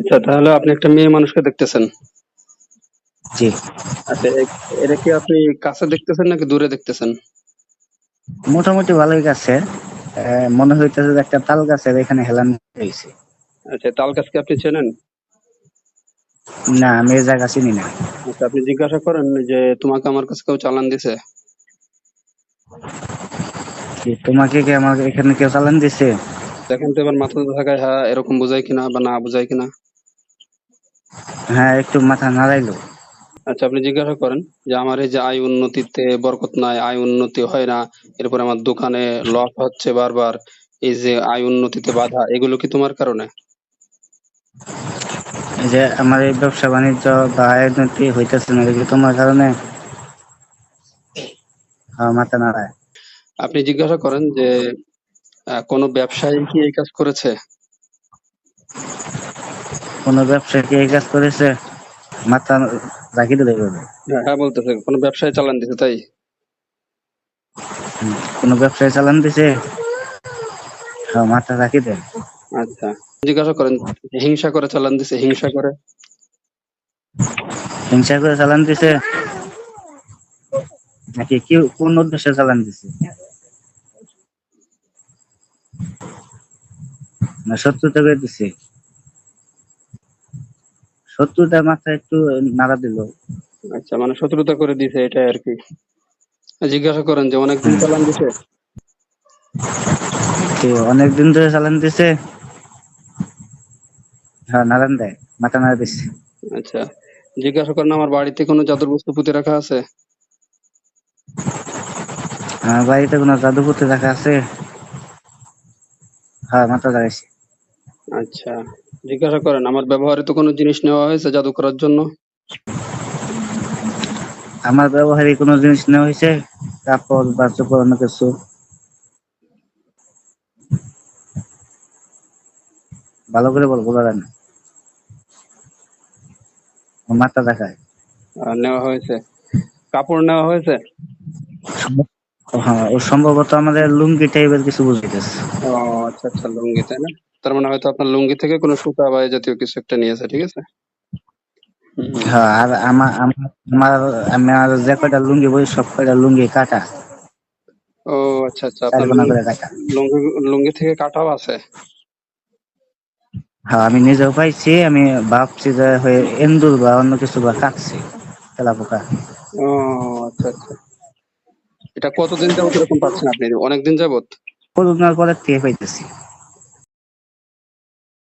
আচ্ছা তাহলে আপনি একটা মেয়ে মানুষকে দেখতেছেন? জি। আচ্ছা এটা কি আপনি কাছে দেখতেছেন নাকি দূরে দেখতেছেন? মোটামুটি ভালোই গাছে মনে হইতেছে যে একটা তাল গাছের এখানে হেলান হয়েছে আচ্ছা তাল গাছকে আপনি চেনেন? না আমি এই জায়গা চিনি না। আচ্ছা আপনি জিজ্ঞাসা করেন যে তোমাকে আমার কাছে কেউ চালান দিছে? তোমাকে কি আমার এখানে কেউ চালান দিছে? দেখেন তো এবার মাথাতে থাকায় হ্যাঁ এরকম বোঝায় কিনা বা না বোঝায় কিনা? হ্যাঁ একটু মাথা নাড়াইলো। আচ্ছা আপনি জিজ্ঞাসা করেন যে আমার এই যে আয় উন্নতিতে বরকত নাই আয় উন্নতি হয় না এরপর আমার দোকানে লস হচ্ছে বারবার এই যে আয় উন্নতিতে বাধা এগুলো কি তোমার কারণে? এই যে আমার এই ব্যবসা বাণিজ্য বা আয় উন্নতি হইতেছে না এগুলো তোমার কারণে? হ্যাঁ মাথা নাড়ায়। আপনি জিজ্ঞাসা করেন যে কোনো ব্যবসায়ী কি এই কাজ করেছে? কোনো ব্যবসায়ী কি এই কাজ করেছে? মাথা রাখি দিলে হ্যাঁ হ্যাঁ বলতেছে কোনো ব্যবসায়ী চালান দিছে তাই? কোন কোনো ব্যবসায় চালান দিছে? হ্যাঁ মাথা রাখি দেন। আচ্ছা জিজ্ঞাসা করেন হিংসা করে চালান দিছে হিংসা করে? হিংসা করে চালান দিছে? নাকি কি কোন উদ্দেশ্যে চালান দিছে? না শত্রুতা করে দিছে শত্রুতার মাথা একটু নাড়া দিল। আচ্ছা মানে শত্রুতা করে দিছে এটাই আর কি। জিজ্ঞাসা করেন যে অনেকদিন চালান দিছে? তো অনেক দিন ধরে চালান দিছে। হ্যাঁ নারায়ণ দেয় মাথা নাড়া দিচ্ছে আচ্ছা জিজ্ঞাসা করেন আমার বাড়িতে কোনো জাদুর বস্তু পুঁতে রাখা আছে? আমার বাড়িতে কোনো জাদুপুত্র রাখা আছে। হ্যাঁ মাথা দাঁড়াইছে। আচ্ছা জিজ্ঞাসা করেন আমার ব্যবহারে তো কোনো জিনিস নেওয়া হয়েছে জাদু করার জন্য? আমার ব্যবহারে কোনো জিনিস নেওয়া হয়েছে কাপড় বা চোপড় অন্য কিছু। ভালো করে বল যায় না মাথা দেখায়। নেওয়া হয়েছে। কাপড় নেওয়া হয়েছে? হ্যাঁ ও সম্ভবত আমাদের লুঙ্গি টাইপের কিছু বুঝাইতেছে। ও আচ্ছা আচ্ছা লুঙ্গি তাই না? তার মানে হয়তো আপনার লুঙ্গি থেকে কোনো সুতা বা জাতীয় কিছু একটা নিয়েছে ঠিক আছে? হ্যাঁ আর আমার আমার আমার যে কয়টা লুঙ্গি বই সব কয়টা লুঙ্গি কাটা। ও আচ্ছা আচ্ছা লুঙ্গি লুঙ্গি থেকে কাটাও আছে? হ্যাঁ আমি নিজেও পাইছি আমি ভাবছি যে হয়ে এন্দুর বা অন্য কিছু বা কাটছি তেলা পোকা ও আচ্ছা আচ্ছা। এটা কতদিন যাবত এরকম পাচ্ছেন আপনি? অনেকদিন যাবত? করোনার পরের থেকে পাইতেছি।